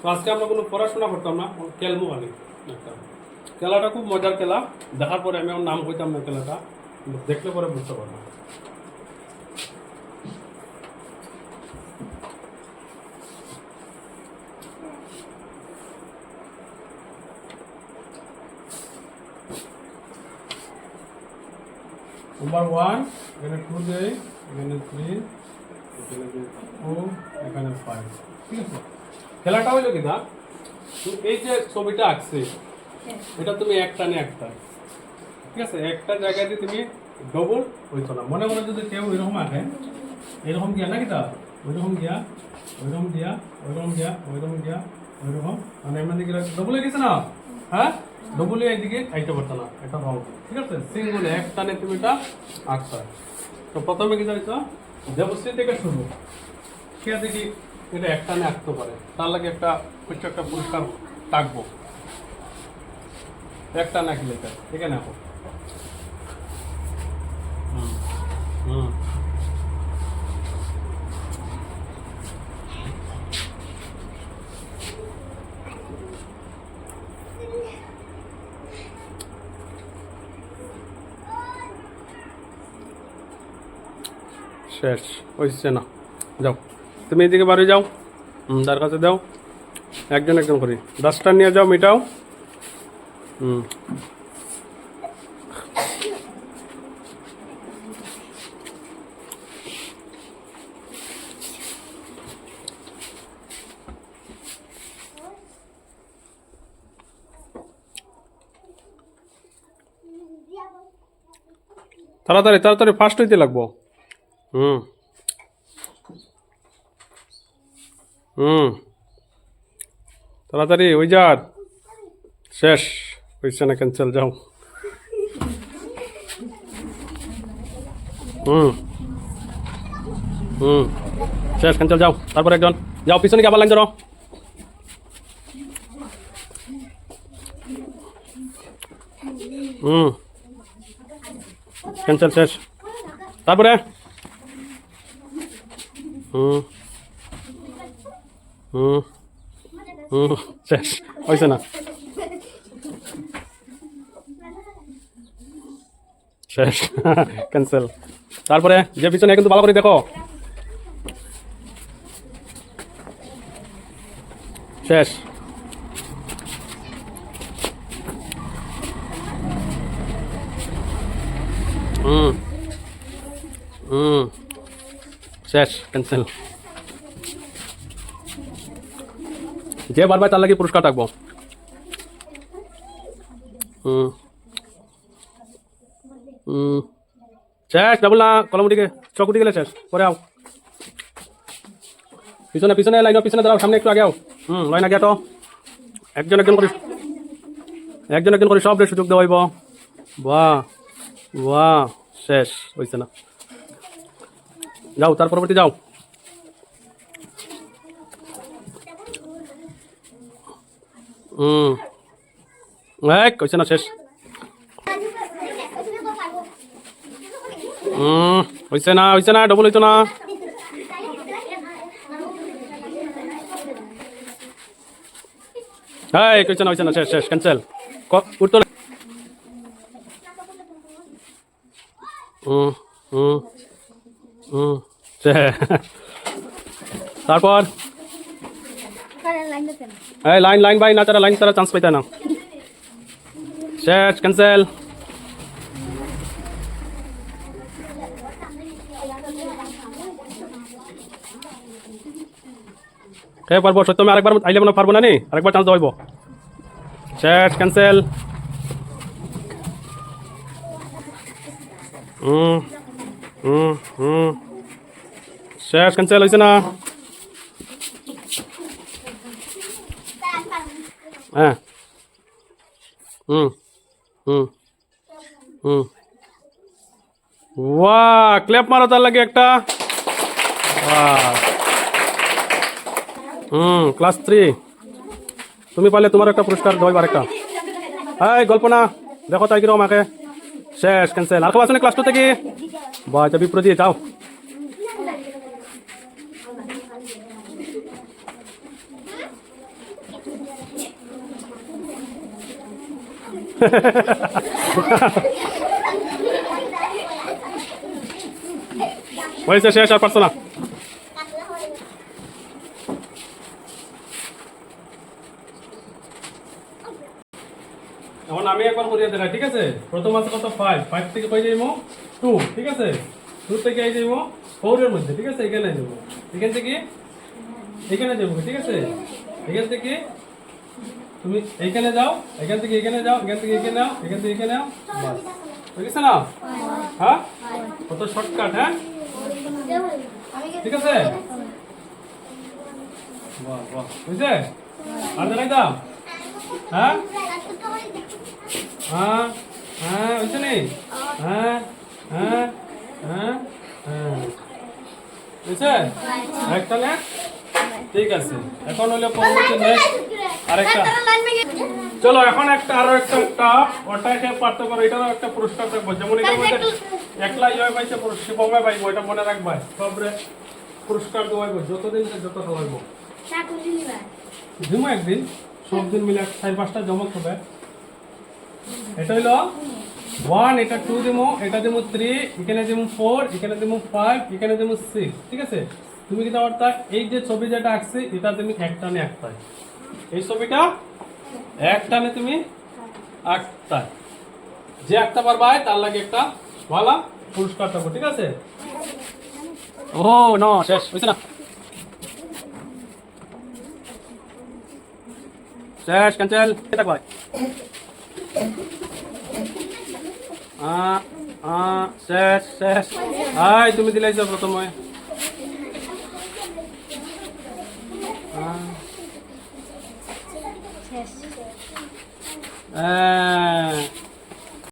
তো আজকে আমরা কোনো পড়াশোনা করতাম না খেলব খালি। একটা খেলাটা খুব মজার খেলা। দেখার পরে আমি আমার নাম কইতাম না খেলাটা। দেখলে পরে বুঝতে পারব। নাম্বার ওয়ান এখানে টু দেয় এখানে থ্রি এখানে টু এখানে ফাইভ ঠিক আছে? খেলাটা হইল কি না এই যে ছবিটা আঁকছে এটা তুমি একটা নে একটা ঠিক আছে? একটা জায়গায় দিয়ে তুমি ডবল হইতো না মনে মনে যদি কেউ এরকম আঁকে এরকম দিয়া না কিতা ওইরকম দিয়া ওইরকম দিয়া ওইরকম দিয়া ওইরকম দিয়া ওইরকম। মানে এমন দিকে ডবল হয়ে গেছে না? হ্যাঁ? ডবল এইদিকে আইতে পারতো না এটা রং ঠিক আছে? সিঙ্গুল এক টানে তুমি এটা আঁকতে। তো প্রথমে কি জানিস দেবশ্রী থেকে শুরু। কে দেখি এটা এক টানে আঁকতে পারে তার লাগে একটা কিছু একটা পুরস্কার থাকব একটা না খেলে এখানে আঁকো হুম হুম। শেষ হয়েছে না। যাও। তুমি এদিকে বাড়ি যাও। হুম তার কাছে দাও। একজন একজন করি। ডাস্টার নিয়ে যাও, মিটাও। হুম তাড়াতাড়ি তাড়াতাড়ি ফাস্ট হইতে লাগবো। হুম হুম তাড়াতাড়ি ওই যার শেষ হয়েছে না ক্যান্সেল যাও হুম হুম শেষ ক্যান্সেল যাও তারপর একজন যাও পিছনে কি আবার লাইন ধরো হুম ক্যান্সেল শেষ তারপরে হুম হুম হুম শেষ হয়েছে না শেষ ক্যান্সেল তারপরে যে পিছনে কিন্তু ভালো করে দেখো। শেষ হুম হুম শেষ ক্যান্সেল যে বারবার তার লাগে পুরস্কার থাকব। হুম। শেষ, ডাবল না, কলম উঠে চক উঠে গেলে শেষ, পরে আও। পিছনে পিছনে লাইন পিছনে দাঁড়াও, সামনে একটু আগে আও। হুম, লাইন আগে তো একজন একজন করে, একজন একজন করে সব সুযোগ দেওয়া হইব। বাহ বাহ, শেষ হয়েছে না। যাও, তার পরবর্তী যাও। হুম এক কইছে না শেষ। হুম না হইছে না ডবল হইতো না। এই কইছে না হইছে না, শেষ শেষ ক্যান্সেল উঠতো না হুম হুম তারপর এই লাইন লাইন বাই না তারা লাইন, তারা চান্স পাইতে না শেষ ক্যান্সেল কে পারব? সত্য আমি আরেকবার আইলে মনে পারব না নি? আরেকবার চান্স দেওয়াইব শেষ ক্যান্সেল হুম হুম হুম শেষ ক্যান্সেল হয়েছে না। হ্যাঁ হুম হুম হুম ওয়া ক্ল্যাপ মারো তার লাগে একটা বাহ। হুম ক্লাস থ্রি তুমি পারলে তোমার একটা পুরস্কার দেওয়াই আরেকটা এই গল্প না দেখো তাই কীরকম আমাকে শেষ ক্যান্সেল আর কেউ আসুন ক্লাস টু থেকে বা আচ্ছা বিপ্রতি যাও হয়েছে শেষ আর পারছ না এখন আমি একবার করিয়ে দেখাই, ঠিক আছে? প্রথম আছে কত? ফাইভ ফাইভ থেকে পাই যাইব? টু ঠিক আছে? টু থেকে এই যাইব? ফোর এর মধ্যে, ঠিক আছে? এখানে যাব এখান থেকে? এখানে যাব ঠিক আছে? এখান থেকে তুমি এইখানে যাও, এখান থেকে এখানে যাও, এখান থেকে এখানে যাও, এখান থেকে এখানে বাস। ঠিক আছে না? হ্যাঁ? কত শর্টকাট হ্যাঁ? ঠিক আছে? হ্যাঁ? হ্যাঁ? হ্যাঁ বুঝছে নি? হ্যাঁ? হ্যাঁ? হ্যাঁ? হ্যাঁ। বুঝছে ঠিক আছে। এখন হলো পরবর্তী আরেকটা। চলো এখন একটা আরও একটা টাপ। ওটাকে পারতে পারো এটারও একটা পুরস্কার থাকব। যেমন এটার মধ্যে একলা ইয়ে পাইছে কমে পাইবো এটা মনে রাখবা। সবরে পুরস্কার দেওয়াইবো যতদিন সে যত দেওয়াইবো দিমো একদিন সব দিন মিলে চার পাঁচটা জমা হবে। এটা হইল ওয়ান এটা টু দিমো এটা দিমো থ্রি এখানে দিমো ফোর এখানে দিমো ফাইভ এখানে দিমো সিক্স ঠিক আছে? তুমি কিন্তু অর্থাৎ এই যে ছবি যেটা আঁকছি এটা তুমি একটা নিয়ে একটাই এই ছবিটা একটানে তুমি আঁকতাই যে আঁকতে পারবা তার লাগে একটা ভালো পুরস্কার থাকব ঠিক আছে? ও, ন, শেষ, হয়েছে না। শেষ, ক্যান্সেল আ শেষ শেষ। আই তুমি দিলাইছো প্রথমে 哎。